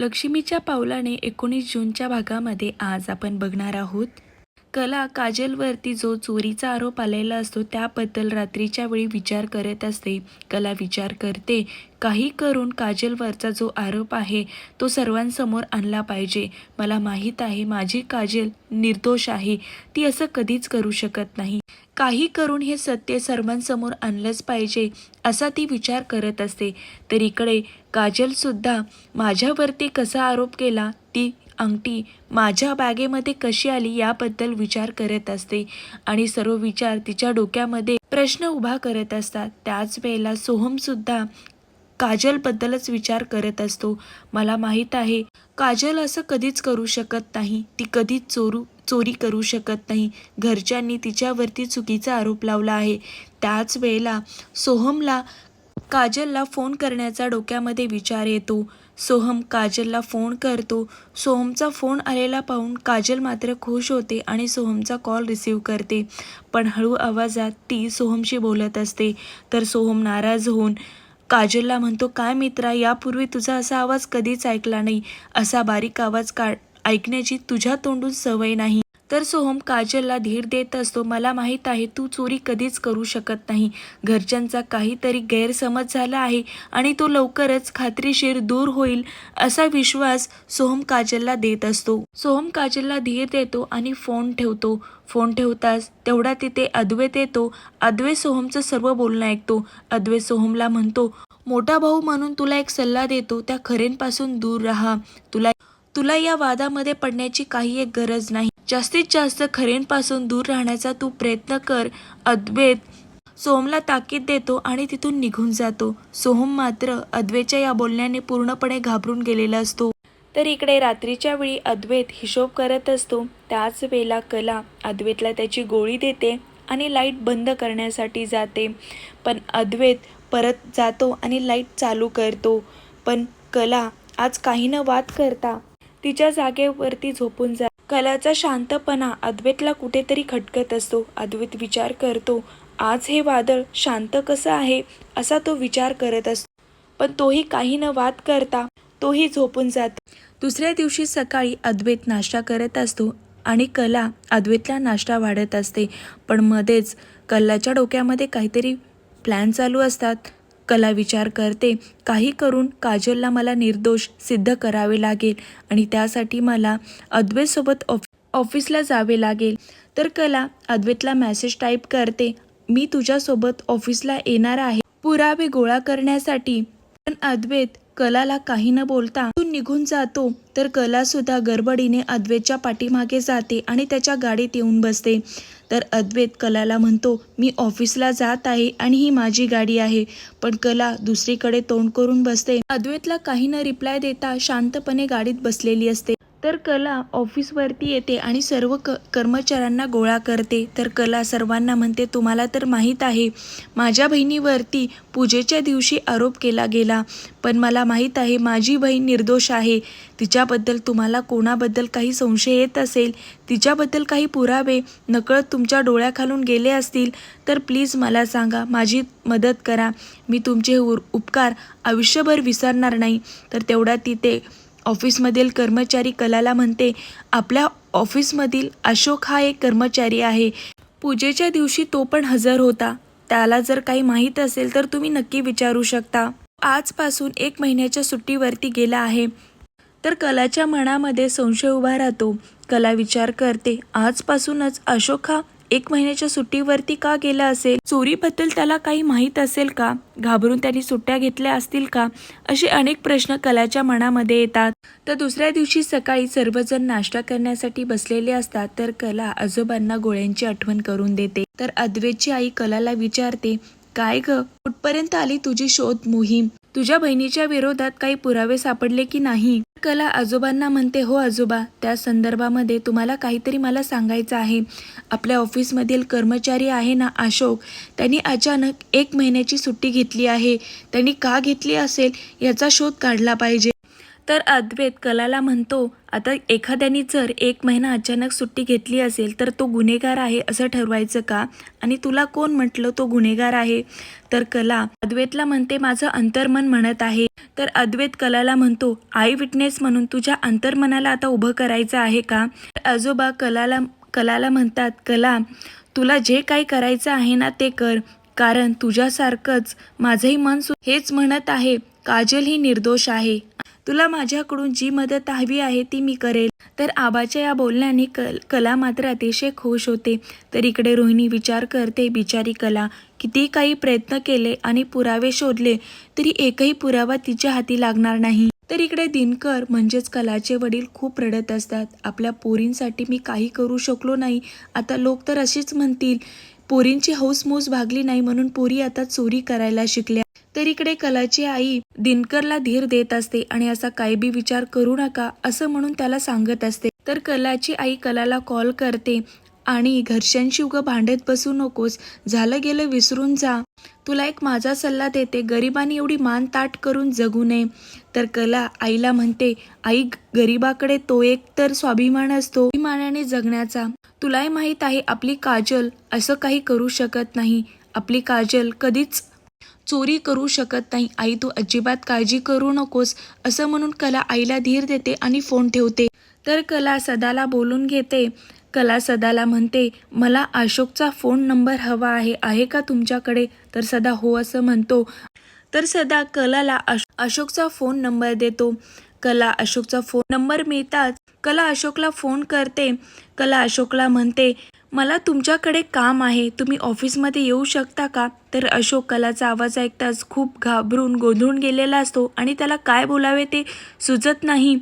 लक्ष्मीच्या पावलाने एकोणीस जूनच्या भागामध्ये आज आपण बघणार आहोत. कला काजलवरती जो चोरीचा आरोप आलेला असतो त्याबद्दल रात्रीच्या वेळी विचार करत असते. कला विचार करते. काही करून काजलवरचा जो आरोप आहे तो सर्वांसमोर आणला पाहिजे. मला माहीत आहे माझी काजल निर्दोष आहे. ती असं कधीच करू शकत नाही. काही करून हे सत्य सर्वांसमोर आणलंच पाहिजे असा ती विचार करत असते. तर इकडे काजलसुद्धा माझ्यावरती कसा आरोप केला ती अंगठी माझ्या बॅगेमध्ये कशी आली याबद्दल विचार करत असते आणि सर्व विचार तिच्या डोक्यामध्ये प्रश्न उभा करत असतात. त्याच वेळेला सोहमसुद्धा काजलबद्दलच विचार करत असतो. मला माहीत आहे काजल असं कधीच करू शकत नाही. ती कधीच चोरू चोरी करू शकत नाही. घरच्यांनी तिच्यावरती चुकीचा आरोप लावला आहे. त्याच वेळेला सोहमला काजलला फोन करण्याचा डोक्यामध्ये विचार येतो. सोहम काजलला फोन करतो. सोहमचा फोन आलेला पाहून काजल मात्र खुश होते आणि सोहमचा कॉल रिसीव करते. पण हळू आवाजात ती सोहमशी बोलत असते. तर सोहम नाराज होऊन काजलला म्हणतो काय मित्रा यापूर्वी तुझा असा आवाज कधीच ऐकला नाही. असा बारीक आवाज का ऐकण्याची तुझ्या तोंडून सवय नाही. तर सोहम काजलला धीर देत असतो. मला माहीत आहे तू चोरी कधीच करू शकत नाही. घरच्यांचा काहीतरी गैरसमज झाला आहे आणि तो लवकरच खात्रीशीर दूर होईल असा विश्वास सोहम काजलला देत असतो. सोहम काजलला धीर देतो आणि फोन ठेवतो. फोन ठेवताच तेवढा तिथे अद्वैत येतो अद्वैत सोहमचं सर्व बोलणं ऐकतो. अद्वैत सोहमला म्हणतो मोठा भाऊ म्हणून तुला एक सल्ला देतो. त्या खरेंपासून दूर राहा. तुला तुला या वादामध्ये पडण्याची काही एक गरज नाही. जास्तीत जास्त खरेंपासून दूर राहण्याचा तू प्रयत्न कर अद्वैत. सोहमला ताकीद देतो आणि तिथून निघून जातो. सोहम मात्र अद्वैतच्या या बोलण्याने पूर्णपणे घाबरून गेलेला असतो. तर इकडे रात्रीच्या वेळी अद्वैत हिशोब करत असतो. त्याच वेळेला कला अद्वैतला त्याची गोळी देते आणि लाइट बंद करण्यासाठी जाते. पण अद्वैत परत जातो आणि लाइट चालू करतो. पण कला आज काही न वाद करता तिच्या जागेवरती झोपून जा कलाचा शांतपणा अद्वैतला कुठेतरी खटकत असतो. अद्वैत विचार करतो आज हे वादळ शांत कसं आहे? असा तो विचार करत असतो. पण तोही काही न वाद करता तोही झोपून जातो. दुसऱ्या दिवशी सकाळी अद्वैत नाश्ता करत असतो आणि कला अद्वैतला नाश्ता वाढत असते. पण मध्येच कल्लाच्या डोक्यामध्ये काहीतरी प्लॅन चालू असतात. कला विचार करते. काही करून काजलला मला निर्दोष सिद्ध करावे लागेल आणि त्यासाठी मला अद्वैतसोबत ऑफ ऑफिसला जावे लागेल. तर कला अद्वैतला मॅसेज टाईप करते मी तुझ्यासोबत ऑफिसला येणार आहे. पुरावे गोळा करण्यासाठी. पण अद्वैत कलाला काही न बोलता तो निघून जातो. तर कला सुद्धा गडबडीने अद्वैतच्या पाठीमागे जाते आणि त्याच्या गाडीत येऊन बसते. तर अद्वैत कलाला म्हणतो मी ऑफिसला जात आहे आणि ही माझी गाडी आहे. पण कला दुसरीकडे तोंड करून बसते. अद्वैतला काही न रिप्लाय देता शांतपणे गाडीत बसलेली असते. तर कला ऑफिसवरती येते आणि सर्व क कर्मचाऱ्यांना गोळा करते. तर कला सर्वांना म्हणते तुम्हाला तर माहीत आहे माझ्या बहिणीवरती पूजेच्या दिवशी आरोप केला गेला. पण मला माहीत आहे माझी बहीण निर्दोष आहे. तिच्याबद्दल तुम्हाला कोणाबद्दल काही संशय येत असेल तिच्याबद्दल काही पुरावे नकळत तुमच्या डोळ्याखालून गेले असतील तर प्लीज मला सांगा माझी मदत करा. मी तुमचे उर उपकार आयुष्यभर विसरणार नाही. तर तेवढ्या तिथे ऑफिसमधील कर्मचारी कलाला म्हणते आपल्या ऑफिसमधील अशोक हा एक कर्मचारी आहे. पूजेच्या दिवशी तो पण हजर होता. त्याला जर काही माहीत असेल तर तुम्ही नक्की विचारू शकता. आजपासून एक महिन्याच्या सुट्टीवरती गेला आहे. तर कलाच्या मनामध्ये संशय उभा राहतो. कला विचार करते आजपासूनच अशोक हा एक महिन्याच्या सुट्टीवरती का गेला असेल? चोरीबद्दल त्याला काही माहीत असेल का? घाबरून त्यांनी सुट्ट्या घेतल्या असतील का? असे अनेक प्रश्न कलाच्या मनामध्ये येतात. तर दुसऱ्या दिवशी सकाळी सर्वजण नाश्ता करण्यासाठी बसलेले असतात तर कला आजोबांना गोळ्यांची आठवण करून देते. तर अद्वेची आई कलाला विचारते काय ग? कुठपर्यंत आली तुझी शोध मोहीम? तुझ्या बहिणीच्या विरोधात काही पुरावे सापडले की नाही? कला आजोबांना म्हणते हो आजोबा त्या संदर्भामध्ये तुम्हाला काहीतरी मला सांगायचं आहे. आपल्या ऑफिसमधील कर्मचारी आहे ना अशोक? त्यांनी अचानक एक महिन्याची सुट्टी घेतली आहे. त्यांनी का घेतली असेल? याचा शोध काढला पाहिजे. तर अद्वैत कलाला म्हणतो आता एखाद्याने जर एक महिना अचानक सुट्टी घेतली असेल तर तो गुन्हेगार आहे असं ठरवायचं का? आणि तुला कोण म्हटलं तो गुन्हेगार आहे? तर कला अद्वैतला म्हणते माझं अंतर्मन म्हणत आहे. तर अद्वैत कलाला म्हणतो आई विटनेस म्हणून तुझ्या अंतर्मनाला आता उभं करायचं आहे का? आजोबा कलाला कलाला म्हणतात कला तुला जे काही करायचं आहे ना ते कर कारण तुझ्यासारखंच माझंही मन सु हेच म्हणत आहे काजल ही निर्दोष आहे. तुला माझ्याकडून जी मदत हवी आहे ती मी करेल. तर आबाच्या या बोलण्याने कल कला मात्र अतिशय खुश होते. तर इकडे रोहिणी विचार करते बिचारी कला किती काही प्रयत्न केले आणि पुरावे शोधले तरी एकही पुरावा तिच्या हाती लागणार नाही. तर इकडे दिनकर म्हणजेच कलाचे वडील खूप रडत असतात. आपल्या पोरींसाठी मी काही करू शकलो नाही. आता लोक तर अशीच म्हणतील पोरींची हौसमौस भागली नाही म्हणून पोरी आता चोरी करायला शिकल्या. तर इकडे कलाची आई दिनकरला धीर देत असते आणि असा काही बी विचार करू नका असं म्हणून त्याला सांगत असते. तर कलाची आई कलाला कॉल करते आणि घरच्यांशी उगं भांडत बसू नकोस झालं गेलं विसरून जा. तुला एक माझा सल्ला देते गरिबांनी एवढी मान ताट करून जगू नये. तर कला आईला म्हणते आई गरिबाकडे तो एक तर स्वाभिमान असतो अभिमानाने जगण्याचा. तुलाही माहीत आहे आपली काजल असं काही करू शकत नाही. आपली काजल कधीच चोरी करू शकत नाही. आई तू अजिबात काळजी करू नकोस असं म्हणून कला आईला धीर देते आणि फोन ठेवते. तर कला सदाला बोलून घेते. कला सदाला म्हणते मला अशोकचा फोन नंबर हवा आहे आहे का तुमच्याकडे? तर सदा हो असं म्हणतो. तर सदा कलाला अश अशोकचा फोन नंबर देतो. कला अशोकचा फोन नंबर मिळताच कला अशोकला फोन करते. कला अशोकला म्हणते मला तुमच्याकडे काम आहे. तुम्ही ऑफिसमध्ये येऊ शकता का? तर अशोक कलाचा आवाज ऐकताच खूप घाबरून गोंधळून गेलेला असतो. आणि त्याला काय बोलावे ते सुचत नाही.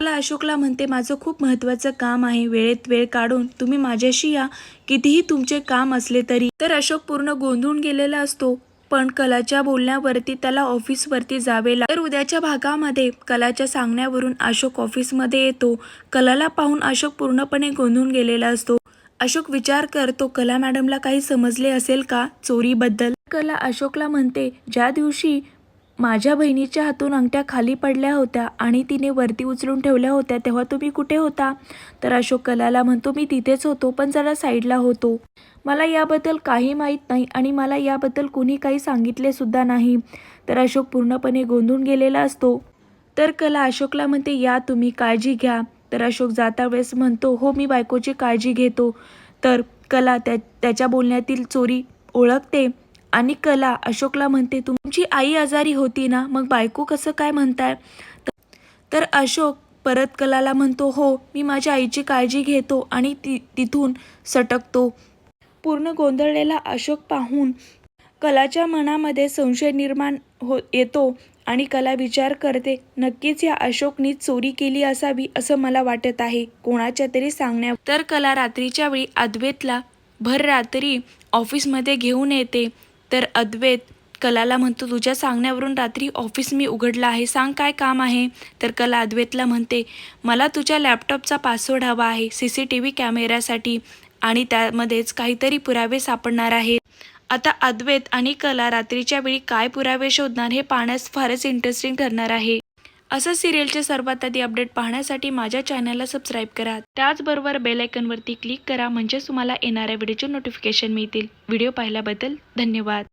मला अशोकला म्हणते माझं खूप महत्त्वाचं काम आहे. वेळेत वेळ काढून तुम्ही माझ्याशी या. कितीही तुमचे काम असले तरी. तर अशोक पूर्ण गोंधळून गेलेला असतो. पण कलाच्या बोलण्यावरती त्याला ऑफिसवरती जावे लाग तर उद्याच्या भागामध्ये कलाच्या सांगण्यावरून अशोक ऑफिसमध्ये येतो. कलाला पाहून अशोक पूर्णपणे गोंधळून गेलेला असतो. अशोक विचार करतो कला मॅडमला काही समजले असेल का चोरीबद्दल? कला अशोकला म्हणते ज्या दिवशी माझ्या बहिणीच्या हातून अंगठ्या खाली पडल्या होत्या आणि तिने वरती उचलून ठेवल्या होत्या तेव्हा तुम्ही कुठे होता? तर अशोक कलाला म्हणतो मी तिथेच होतो पण जरा साईडला होतो. मला याबद्दल काही माहीत नाही आणि मला याबद्दल कोणी काही सांगितले सुद्धा नाही. तर अशोक पूर्णपणे गोंधून गेलेला असतो. तर कला अशोकला म्हणते या तुम्ही काळजी घ्या. तर अशोक जाता वेळेस म्हणतो हो मी बायकोची काळजी घेतो. तर कला त्या त्याच्या बोलण्यातील चोरी ओळखते आणि कला अशोकला म्हणते तुमची आई आजारी होती ना मग बायको कसं काय म्हणताय? तर अशोक परत कलाला म्हणतो हो मी माझ्या आईची काळजी घेतो आणि ती तिथून सटकतो. पूर्ण गोंधळलेला अशोक पाहून कलाच्या मनामध्ये संशय निर्माण हो येतो आणि कला विचार करते नक्कीच या अशोकनी चोरी केली असावी असं मला वाटत आहे. कोणाच्या तरी सांगण्या तर कला रात्रीच्या वेळी अद्वैतला भर रात्री ऑफिसमध्ये घेऊन येते. तर अद्वैत कलाला म्हणतो तुझ्या सांगण्यावरून रात्री ऑफिस मी उघडलं आहे. सांग काय काम आहे? तर कला अद्वैतला म्हणते मला तुझ्या लॅपटॉपचा पासवर्ड हवा आहे सी सी टी व्ही कॅमेऱ्यासाठी आणि त्यामध्येच काहीतरी पुरावे सापडणार आहेत. आता अद्वैत आणि कला रात्रीच्या वेळी काय पुरावे शोधणार हे पाहण्यास फारच इंटरेस्टिंग ठरणार आहे. असं सिरियलचे सर्वात आधी अपडेट पाहण्यासाठी माझ्या चॅनलला सबस्क्राईब करा. त्याचबरोबर बेलायकनवरती क्लिक करा म्हणजेच तुम्हाला येणाऱ्या व्हिडिओचे नोटिफिकेशन मिळतील. व्हिडिओ पाहिल्याबद्दल धन्यवाद.